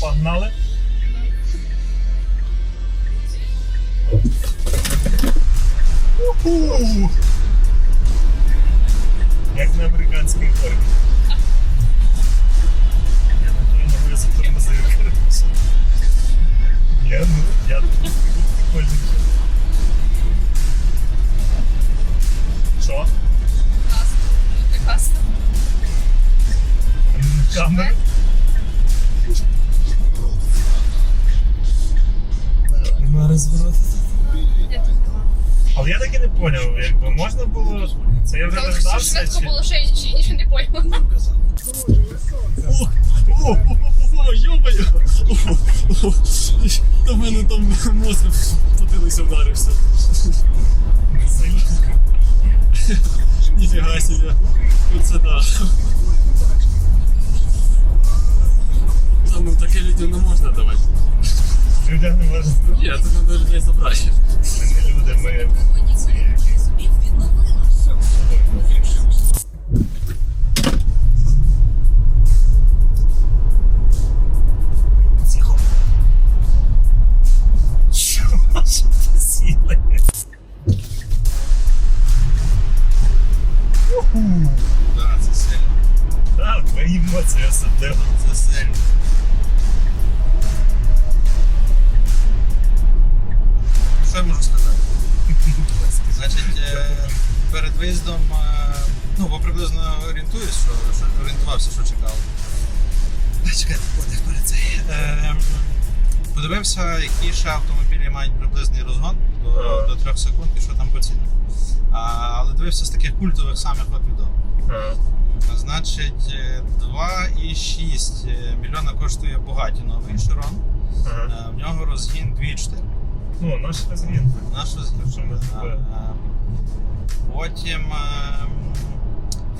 Погнали. Уху! Як на американській формі. Я на той ногою затормозив, коротше. Я, ну, я тут прикольно. Що? Прекрасно. Камера? Нема. Але я так і не поняв, якби можна було. Це я вже Але дождався. швидко Чи... було, нічого нічого не поняла. О, о, о, йобаю! До мене там мозок потилися вдарився. Ніфіга собі. Оце да. Людям не можна. Ні, тут треба людей забрати. Ми не люди, ми. Це якісь. Так, це сильно. Так, твої емоції особливо. Це сильно. Перед е, ну, бо приблизно орієнтуюсь, що, що орієнтувався, що чекав. Та, Чекайте, подих перед цей. Е, Подивився, які ще автомобілі мають приблизний розгон до, до 3 секунд і що там по цінам. А, але дивився з таких культових самих от відомих. Значить, е, 2,6 мільйона коштує Бугаті новий. Е, В нього розгін 2,4. Ну, наш розгін. Наш розгін. Ми Е, зробили? е, Потім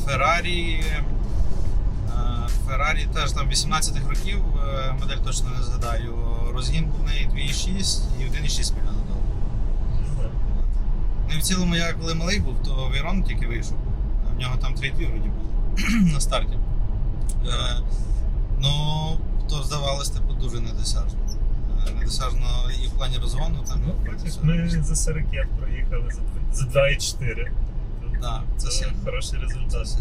Феррарі. Феррарі теж там 18-х років, е, модель точно не згадаю. Розгін був в неї 2,6 і 1,6 мільйона доларів. Ну і в цілому, я коли малий був, то Вейрон тільки вийшов. В нього там 3,2 вроді було на старті. Ну, то здавалось, типу, дуже недосяжно. Е, і в плані розгону там. Ну, ми за 40 проїхали за, за 2,4. Да, це Це хороший результат.